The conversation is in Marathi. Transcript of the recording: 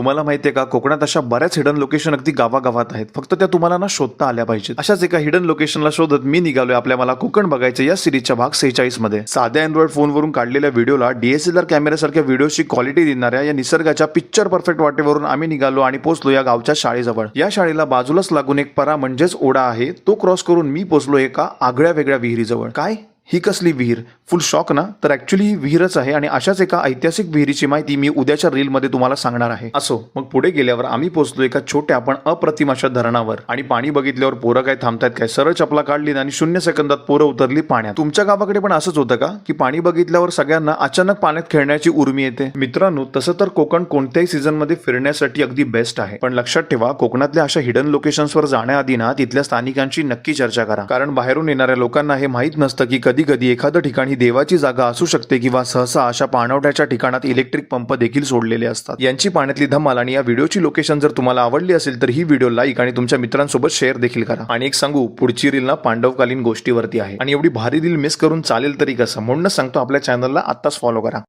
तुम्हाला माहितीये का? कोकणात अशा बऱ्याच हिडन लोकेशन अगदी गावागावात आहेत. फक्त त्या तुम्हाला ना शोधता आल्या पाहिजेत. अशाच एका हिडन लोकेशनला शोधत मी निघालोय आपल्या मला कोकण बघायचं या सिरीजच्या भाग सेहेचाळीसमध्ये. साध्या अँड्रॉइड फोनवरून काढलेल्या व्हिडिओला डीएसएलआर कॅमेऱ्यासारख्या व्हिडिओची क्वालिटी देणाऱ्या या निसर्गाच्या पिक्चर परफेक्ट वाटेवरून आम्ही निघालो आणि पोहोचलो या गावच्या शाळेजवळ. या शाळेला बाजूलाच लागून एक परा म्हणजेच ओढा आहे. तो क्रॉस करून मी पोहोचलो एका आगळ्या वेगळ्या विहिरीजवळ. काय? ही कसली विहीर? फुल शॉक ना? तर ऍक्च्युली ही विहीरच आहे आणि अशाच एका ऐतिहासिक विहिरीची माहिती मी उद्याच्या रीलमध्ये तुम्हाला सांगणार आहे. असो मग पुढे गेल्यावर आम्ही पोहोचलो एका छोट्या पण अप्रतिम अशा धरणावर आणि पाणी बघितल्यावर पोरं काय थांबतायत काय? सरळ चपला काढली आणि शून्य सेकंदात पोरं उतरली पाण्यात. तुमच्या गावाकडे पण असंच होतं का? की पाणी बघितल्यावर सगळ्यांना अचानक पाण्यात खेळण्याची उर्मी येते? मित्रांनो तसं तर कोकण कोणत्याही सीझनमध्ये फिरण्यासाठी अगदी बेस्ट आहे. पण लक्षात ठेवा कोकणातल्या अशा हिडन लोकेशन्सवर जाण्याआधी ना तिथल्या स्थानिकांची नक्की चर्चा करा. कारण बाहेरून येणाऱ्या लोकांना हे माहीत नसतं की कधी कधी एखादं ठिकाण ही देवाची जागा असू शकते किंवा सहसा अशा पाणवठ्याच्या ठिकाणात इलेक्ट्रिक पंप देखील सोडलेले असतात. यांची पाण्यातली धमाल आणि या व्हिडिओची लोकेशन जर तुम्हाला आवडली असेल तर ही व्हिडिओ लाईक आणि तुमच्या मित्रांसोबत शेअर देखील करा. आणि एक सांगू पुढची रील ना पांडवकालीन गोष्टीवरती आहे. आणि एवढी भारी रील मिस करून चालेल तरी कसं? म्हणूनच सांगतो आपल्या चॅनलला आत्ताच फॉलो करा.